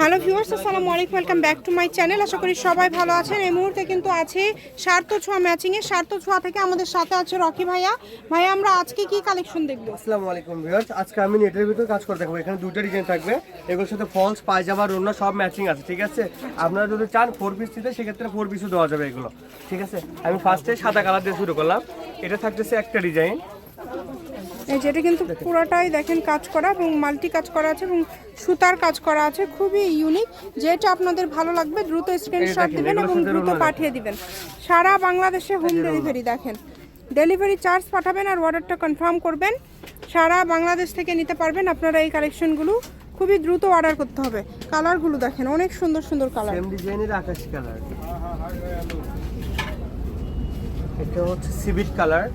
Hello viewers, আসসালামু আলাইকুম, welcome back to my channel. আশা করি সবাই ভালো আছেন। এই মুহূর্তে কিন্তু আছে স্বার্থ ছোঁয়া ম্যাচিংয়ে। স্বার্থ ছোঁয়া থেকে আমাদের সাথে আছে রকি ভাইয়া। ভাইয়া, আমরা আজকে কি কালেকশন দেখব? আসসালামু আলাইকুম ভিউয়ার্স, আজকে আমি নেটের ভিতর কাজ করে দেখাবো। এখানে দুটো ডিজাইন থাকবে। এগুলোর সাথে ফলস পায়জামা, রোনা সব ম্যাচিং আছে, ঠিক আছে? আপনারা যদি চান ফোর পিস দিতে, সেক্ষেত্রে ফোর পিসও দেওয়া যাবে এগুলো, ঠিক আছে? আমি ফার্স্টে সাদা কালার দিয়ে শুরু করলাম। এটা থাকতেছে একটা ডিজাইন এই যেটা কিন্তু পুরোটাই দেখেন কাজ করা এবং মাল্টি কাজ করা আছে এবং সুতার কাজ করা আছে খুবই ইউনিক যেটা আপনাদের ভালো লাগবে দ্রুত স্ক্রিনশট দিবেন এবং দ্রুত পাঠিয়ে দিবেন। সারা বাংলাদেশে হোম ডেলিভারি দেখেন। ডেলিভারি চার্জ পাঠাবেন আর অর্ডারটা কনফার্ম করবেন। সারা বাংলাদেশ থেকে নিতে পারবেন আপনারা এই কালেকশনগুলো খুবই দ্রুত অর্ডার করতে হবে। কালারগুলো দেখেন অনেক সুন্দর সুন্দর কালার সেম ডিজাইনের আকাশি কালার এটা হচ্ছে সিভিট কালার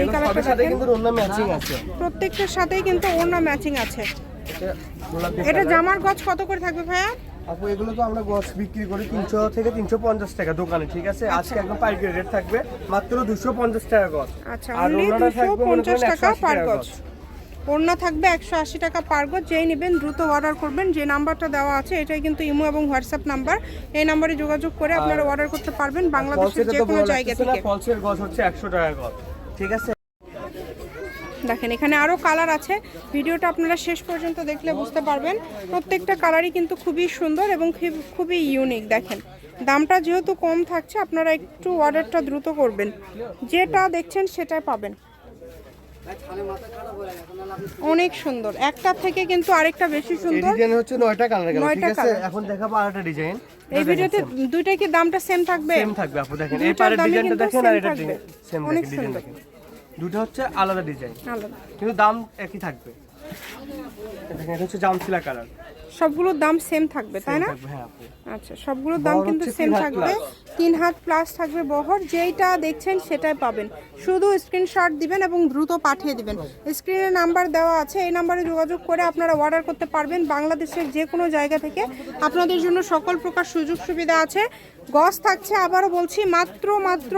এই কালারটা দেখেন। কিন্তু রোনা ম্যাচিং আছে। প্রত্যেকটার সাথেই কিন্তু ওড়না ম্যাচিং আছে। এটা। জামার গজ কত করে থাকবে ভাইয়া? আপু এগুলো তো আমরা গছ বিক্রি করি তিনশো থেকে তিনশো পঞ্চাশ টাকা দোকানে ঠিক আছে? আজকে একদম পাইকারি রেট থাকবে মাত্র দুশো পঞ্চাশ টাকা গছ আচ্ছা আর অনলি থাকবে পঞ্চাশ টাকা পার গজ। থাকবে একশো আশি টাকা পার গজ যেই নেবেন দ্রুত অর্ডার করবেন। যে নাম্বারটা দেওয়া আছে এটাই কিন্তু ইমো এবং হোয়াটসঅ্যাপ নাম্বার। এই নাম্বারে যোগাযোগ করে আপনারা অর্ডার করতে পারবেন বাংলাদেশের যে কোনো জায়গা থেকে। ফলসের গছ হচ্ছে একশো টাকা গছ ঠিক আছে? দেখেন এখানে আরও কালার আছে। ভিডিওটা আপনারা শেষ পর্যন্ত দেখলে বুঝতে পারবেন। প্রত্যেকটা কালারই কিন্তু খুবই সুন্দর এবং খুবই ইউনিক দেখেন। দামটা যেহেতু কম থাকছে আপনারা একটু অর্ডারটা দ্রুত করবেন। যেটা দেখছেন সেটাই পাবেন। অনেক সুন্দর। একটা থেকে কিন্তু আরেকটা বেশি এই সুন্দর। ডিজাইন হচ্ছে নয়টা কালার গেল ঠিক আছে? এখন দেখাবো আরেকটা ডিজাইন এই ভিডিওতে দুইটা কি দামটা সেম থাকবে? সেম থাকবে আপু দেখেন। এই পারের ডিজাইনটা দেখেন আর এটা থাকবে। সেম দেখেন ডিজাইন দেখেন। দুটো হচ্ছে আলাদা ডিজাইন কিন্তু দাম একই থাকবে। দেখেন এটা হচ্ছে জামসিলা কালার। সবগুলোর দাম সেম থাকবে তাই না? হ্যাঁ আচ্ছা সবগুলোর দাম কিন্তু সেম থাকবে। তিন হাত প্লাস থাকবে বহর যেইটা দেখছেন সেটাই পাবেন। শুধু স্ক্রিনশট দিবেন এবং দ্রুত পাঠিয়ে দিবেন। স্ক্রিনে নাম্বার দেওয়া আছে এই নাম্বারে যোগাযোগ করে আপনারা অর্ডার করতে পারবেন বাংলাদেশের যে কোনো জায়গা থেকে। আপনাদের জন্য সকল প্রকার সুযোগ সুবিধা আছে। গজ থাকছে আবারও বলছি মাত্র মাত্র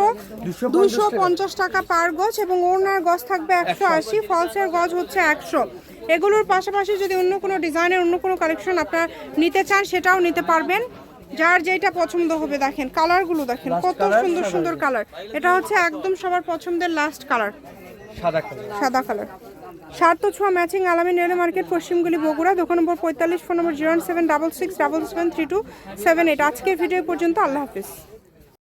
দুশো টাকা। পঞ্চাশ টাকা পার গজ এবং ওনার গজ থাকবে একশো আশি ফলসের গজ হচ্ছে একশো। এগুলোর পাশাপাশি যদি অন্য কোনো ডিজাইনের অন্য কোনো কালেকশন আপনারা নিতে চান সেটাও নিতে পারবেন। যার যেটা পছন্দ হবে দেখেন কালারগুলো দেখেন কত সুন্দর সুন্দর কালার এটা হচ্ছে একদম সবার পছন্দের লাস্ট কালার সাদা কালার সাদা কালার সাত তো ছোঁয়া ম্যাচিং আলামী নেলে মার্কেট পশ্চিমগুলি বগুড়া দোকান নম্বর পঁয়তাল্লিশ phone number zero seven double six double seven three two seven eight আজকের ভিডিও পর্যন্ত আল্লাহ হাফিজ।